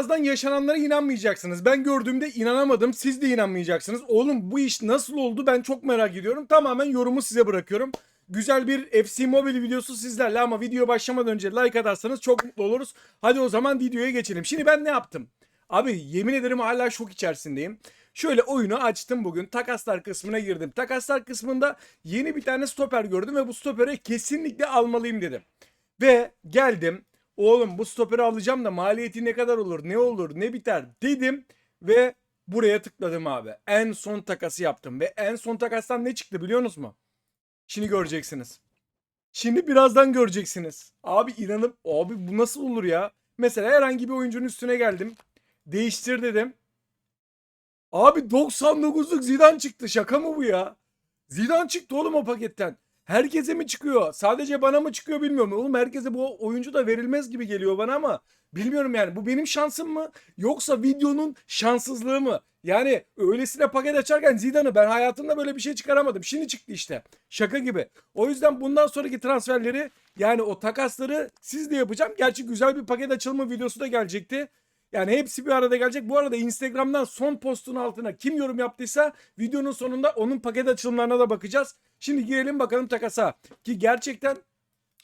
birazdan yaşananlara inanmayacaksınız. Ben gördüğümde inanamadım. Siz de inanmayacaksınız. Oğlum bu iş nasıl oldu ben çok merak ediyorum. Tamamen yorumu size bırakıyorum. Güzel bir FC Mobile videosu sizlerle ama video başlamadan önce like atarsanız çok mutlu oluruz. Hadi o zaman videoya geçelim. Şimdi ben ne yaptım? Abi yemin ederim hala şok içerisindeyim. Şöyle oyunu açtım bugün. Takaslar kısmına girdim. Takaslar kısmında yeni bir tane stoper gördüm ve bu stoperi kesinlikle almalıyım dedim. Ve geldim. Oğlum bu stoperi alacağım da maliyeti ne kadar olur, ne olur, ne biter dedim ve buraya tıkladım abi. En son takası yaptım ve en son takastan ne çıktı biliyorsunuz mu? Şimdi göreceksiniz. Şimdi birazdan göreceksiniz. Abi inanıp abi bu nasıl olur ya? Mesela herhangi bir oyuncunun üstüne geldim. Değiştir dedim. Abi 99'luk Zidane çıktı. Şaka mı bu ya? Zidane çıktı oğlum o paketten. Herkese mi çıkıyor? Sadece bana mı çıkıyor bilmiyorum. Oğlum herkese bu oyuncu da verilmez gibi geliyor bana ama bilmiyorum yani. Bu benim şansım mı? Yoksa videonun şanssızlığı mı? Yani öylesine paket açarken Zidane'ı ben hayatımda böyle bir şey çıkaramadım. Şimdi çıktı işte. Şaka gibi. O yüzden bundan sonraki transferleri yani o takasları siz de yapacağım. Gerçi güzel bir paket açılma videosu da gelecekti. Yani hepsi bir arada gelecek. Bu arada Instagram'dan son postun altına kim yorum yaptıysa videonun sonunda onun paket açılımlarına da bakacağız. Şimdi girelim bakalım takasa. Ki gerçekten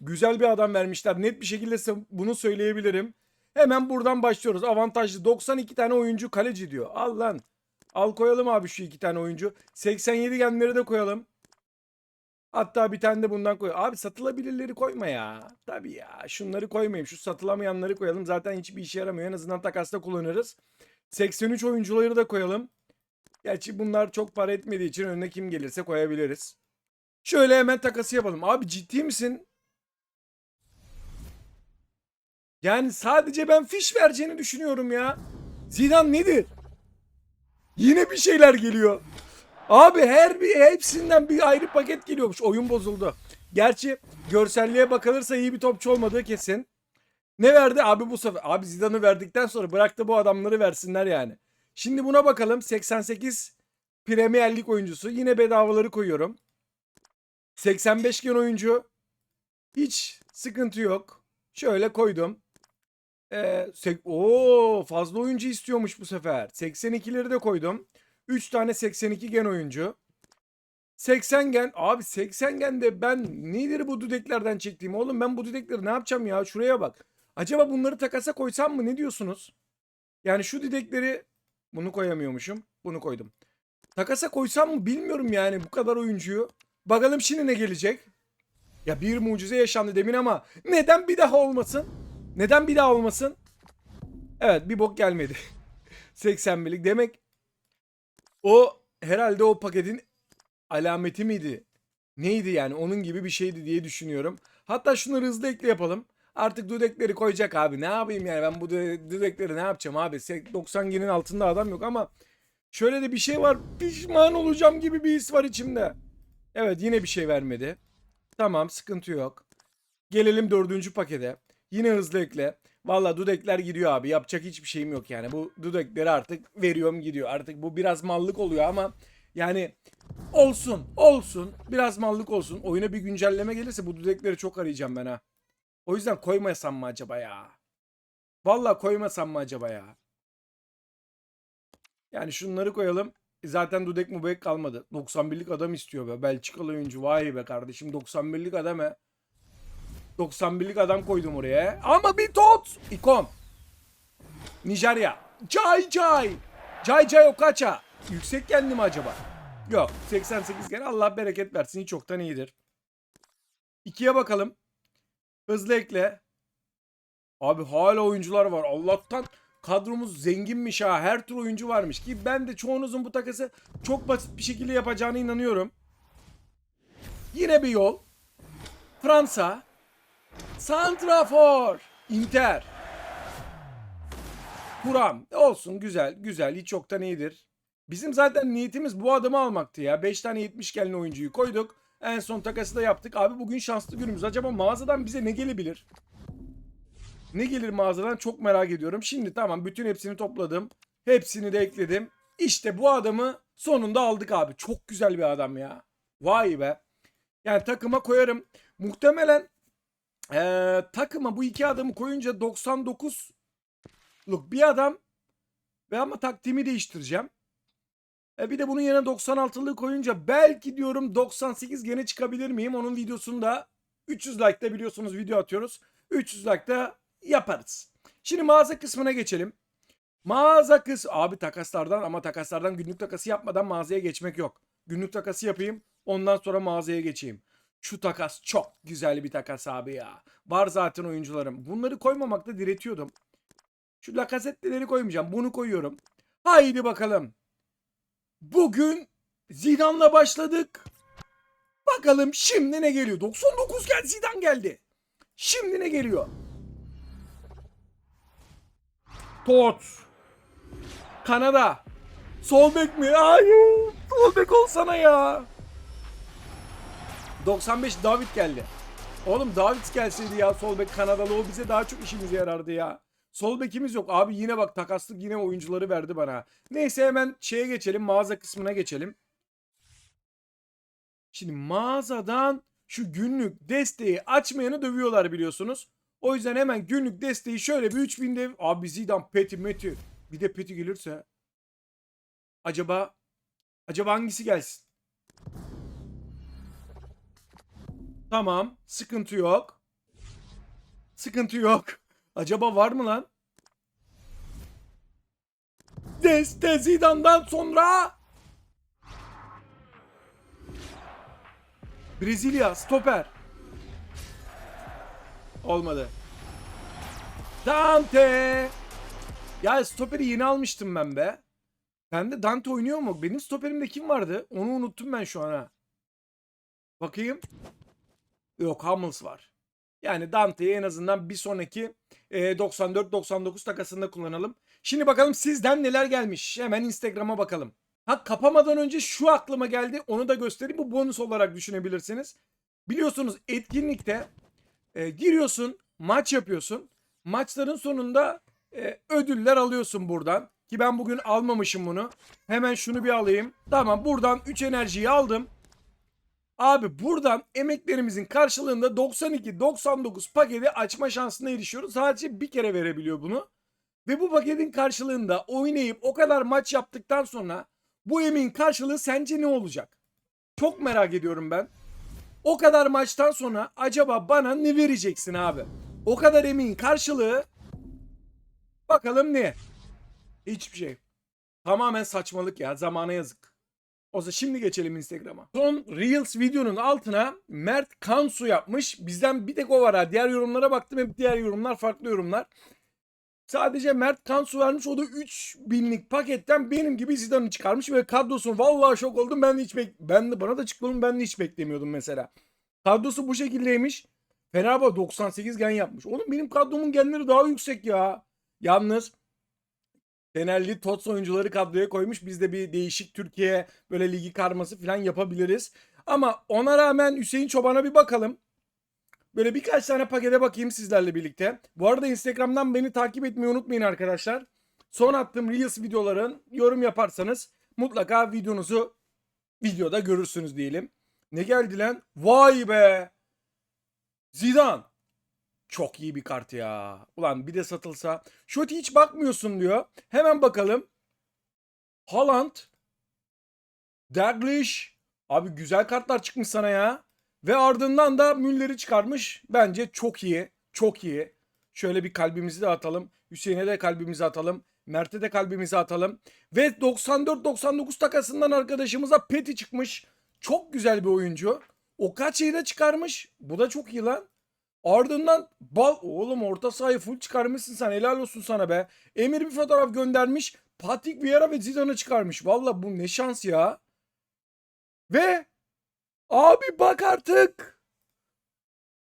güzel bir adam vermişler. Net bir şekilde bunu söyleyebilirim. Hemen buradan başlıyoruz. Avantajlı 92 tane oyuncu kaleci diyor. Al lan. Al koyalım abi şu iki tane oyuncu. 87 genleri de koyalım. Hatta bir tane de bundan koy. Abi satılabilirleri koyma ya. Tabii ya. Şunları koymayayım. Şu satılamayanları koyalım. Zaten hiçbir işe yaramıyor. En azından takasta kullanırız. 83 oyuncuları da koyalım. Gerçi bunlar çok para etmediği için önüne kim gelirse koyabiliriz. Şöyle hemen takası yapalım. Abi ciddi misin? Yani sadece ben fiş vereceğini düşünüyorum ya. Zidane nedir? Yine bir şeyler geliyor. Abi her bir hepsinden bir ayrı paket geliyormuş. Oyun bozuldu. Gerçi görselliğe bakılırsa iyi bir topçu olmadığı kesin. Ne verdi? Abi bu sefer. Abi Zidane'ı verdikten sonra bıraktı bu adamları versinler yani. Şimdi buna bakalım. 88 Premier Lig oyuncusu. Yine bedavaları koyuyorum. 85 gen oyuncu. Hiç sıkıntı yok. Şöyle koydum. Ee, Oo, fazla oyuncu istiyormuş bu sefer. 82'leri de koydum. 3 tane 82 gen oyuncu. 80 gen. Abi 80 gen de ben nedir bu düdeklerden çektiğim? Oğlum ben bu düdekleri ne yapacağım ya? Şuraya bak. Acaba bunları takasa koysam mı? Ne diyorsunuz? Yani şu düdekleri bunu koyamıyormuşum. Bunu koydum. Takasa koysam mı bilmiyorum yani bu kadar oyuncuyu. Bakalım şimdi ne gelecek? Ya bir mucize yaşandı demin ama neden bir daha olmasın? Neden bir daha olmasın? Evet bir bok gelmedi. 81'lik demek o herhalde o paketin alameti miydi? Neydi yani onun gibi bir şeydi diye düşünüyorum. Hatta şunları hızlı ekle yapalım. Artık dudekleri koyacak abi. Ne yapayım yani ben bu dudekleri ne yapacağım abi? Sek- 90 genin altında adam yok ama şöyle de bir şey var. Pişman olacağım gibi bir his var içimde. Evet yine bir şey vermedi. Tamam sıkıntı yok. Gelelim dördüncü pakete. Yine hızlı ekle. Valla dudekler gidiyor abi. Yapacak hiçbir şeyim yok yani. Bu dudekleri artık veriyorum gidiyor. Artık bu biraz mallık oluyor ama yani olsun olsun. Biraz mallık olsun. Oyuna bir güncelleme gelirse bu dudekleri çok arayacağım ben ha. O yüzden koymasam mı acaba ya? Valla koymasam mı acaba ya? Yani şunları koyalım. Zaten dudek mubek kalmadı. 91'lik adam istiyor be. Belçikalı oyuncu. Vay be kardeşim 91'lik adam he. 91'lik adam koydum oraya. Ama bir tot. İkon. Nijerya. Cay Cay. Cay Cay Okaça. Yüksek geldi mi acaba? Yok. 88 gene Allah bereket versin. Çoktan iyidir. İkiye bakalım. Hızlı ekle. Abi hala oyuncular var. Allah'tan kadromuz zenginmiş ha. Her tür oyuncu varmış ki ben de çoğunuzun bu takası çok basit bir şekilde yapacağına inanıyorum. Yine bir yol. Fransa. Santrafor. Inter. Kuram. Olsun güzel güzel hiç çoktan iyidir. Bizim zaten niyetimiz bu adamı almaktı ya. 5 tane 70 gelen oyuncuyu koyduk. En son takası da yaptık. Abi bugün şanslı günümüz. Acaba mağazadan bize ne gelebilir? Ne gelir mağazadan çok merak ediyorum. Şimdi tamam bütün hepsini topladım. Hepsini de ekledim. İşte bu adamı sonunda aldık abi. Çok güzel bir adam ya. Vay be. Yani takıma koyarım. Muhtemelen eee, takıma bu iki adamı koyunca 99 Look bir adam ve ama taktiğimi değiştireceğim. E bir de bunun yerine 96'lığı koyunca belki diyorum 98 gene çıkabilir miyim? Onun videosunda 300 like'da biliyorsunuz video atıyoruz. 300 like'da yaparız. Şimdi mağaza kısmına geçelim. Mağaza kız abi takaslardan ama takaslardan günlük takası yapmadan mağazaya geçmek yok. Günlük takası yapayım ondan sonra mağazaya geçeyim. Şu takas çok güzel bir takas abi ya. Var zaten oyuncularım. Bunları koymamakta diretiyordum. Şu lakazetteleri koymayacağım. Bunu koyuyorum. Haydi bakalım. Bugün Zidane'la başladık. Bakalım şimdi ne geliyor? 99 geldi Zidane geldi. Şimdi ne geliyor? Tot. Kanada. Sol bek mi? Hayır. Sol bek olsana ya. 95 David geldi. Oğlum David gelseydi ya sol bek Kanadalı o bize daha çok işimize yarardı ya. Sol bekimiz yok. Abi yine bak takaslık yine oyuncuları verdi bana. Neyse hemen şeye geçelim. Mağaza kısmına geçelim. Şimdi mağazadan şu günlük desteği açmayanı dövüyorlar biliyorsunuz. O yüzden hemen günlük desteği şöyle bir 3000 dev. Abi Zidane, Peti, Meti. Bir de Peti gelirse. Acaba acaba hangisi gelsin? Tamam. Sıkıntı yok. Sıkıntı yok. Acaba var mı lan? Deste Zidane'dan sonra Brezilya stoper. Olmadı. Dante. Ya stoperi yeni almıştım ben be. Bende Dante oynuyor mu? Benim stoperimde kim vardı? Onu unuttum ben şu an ha. Bakayım. Yok Hummels var. Yani Dante'yi en azından bir sonraki e, 94-99 takasında kullanalım. Şimdi bakalım sizden neler gelmiş. Hemen Instagram'a bakalım. Ha kapamadan önce şu aklıma geldi. Onu da göstereyim. Bu bonus olarak düşünebilirsiniz. Biliyorsunuz etkinlikte e, giriyorsun, maç yapıyorsun. Maçların sonunda e, ödüller alıyorsun buradan. Ki ben bugün almamışım bunu. Hemen şunu bir alayım. Tamam buradan 3 enerjiyi aldım. Abi buradan emeklerimizin karşılığında 92-99 paketi açma şansına erişiyoruz. Sadece bir kere verebiliyor bunu. Ve bu paketin karşılığında oynayıp o kadar maç yaptıktan sonra bu emeğin karşılığı sence ne olacak? Çok merak ediyorum ben. O kadar maçtan sonra acaba bana ne vereceksin abi? O kadar emeğin karşılığı bakalım ne? Hiçbir şey. Tamamen saçmalık ya. Zamana yazık. O zaman şimdi geçelim Instagram'a. Son Reels videonun altına Mert Kansu yapmış. Bizden bir tek o var ha. Diğer yorumlara baktım hep diğer yorumlar farklı yorumlar. Sadece Mert Kansu vermiş. O da 3000'lik paketten benim gibi Zidane'ı çıkarmış ve kadrosunu vallahi şok oldum. Ben de hiç bek ben de bana da çıktı oğlum ben de hiç beklemiyordum mesela. Kadrosu bu şekildeymiş. Fenerbahçe 98 gen yapmış. Oğlum benim kadromun genleri daha yüksek ya. Yalnız Fenerli TOTS oyuncuları kadroya koymuş. Biz de bir değişik Türkiye böyle ligi karması falan yapabiliriz. Ama ona rağmen Hüseyin Çoban'a bir bakalım. Böyle birkaç tane pakete bakayım sizlerle birlikte. Bu arada Instagram'dan beni takip etmeyi unutmayın arkadaşlar. Son attığım Reels videoların yorum yaparsanız mutlaka videonuzu videoda görürsünüz diyelim. Ne geldi lan? Vay be! Zidane. Çok iyi bir kart ya. Ulan bir de satılsa. Şoti hiç bakmıyorsun diyor. Hemen bakalım. Haaland. Daglish. Abi güzel kartlar çıkmış sana ya. Ve ardından da Müller'i çıkarmış. Bence çok iyi. Çok iyi. Şöyle bir kalbimizi de atalım. Hüseyin'e de kalbimizi atalım. Mert'e de kalbimizi atalım. Ve 94-99 takasından arkadaşımıza Peti çıkmış. Çok güzel bir oyuncu. O kaç da çıkarmış. Bu da çok iyi lan. Ardından bal oğlum orta sahayı full çıkarmışsın sen helal olsun sana be. Emir bir fotoğraf göndermiş. Patrick Vieira ve Zidane'ı çıkarmış. Valla bu ne şans ya. Ve abi bak artık.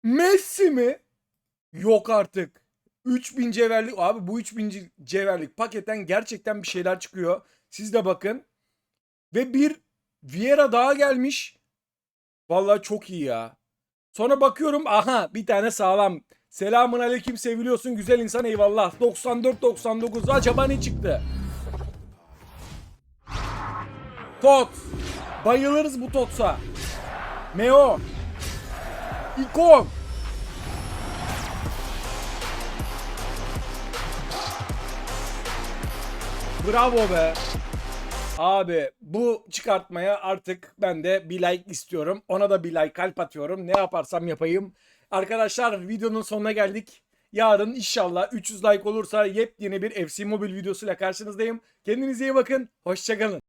Messi mi? Yok artık. 3000 cevherlik abi bu 3000 cevherlik paketten gerçekten bir şeyler çıkıyor. Siz de bakın. Ve bir Vieira daha gelmiş. Vallahi çok iyi ya. Sonra bakıyorum aha bir tane sağlam. Selamun aleyküm seviliyorsun güzel insan eyvallah. 94-99 acaba ne çıktı? Tot. Bayılırız bu Totsa. Meo. İkon. Bravo be. Abi bu çıkartmaya artık ben de bir like istiyorum. Ona da bir like kalp atıyorum. Ne yaparsam yapayım. Arkadaşlar videonun sonuna geldik. Yarın inşallah 300 like olursa yepyeni bir FC Mobile videosuyla karşınızdayım. Kendinize iyi bakın. Hoşçakalın.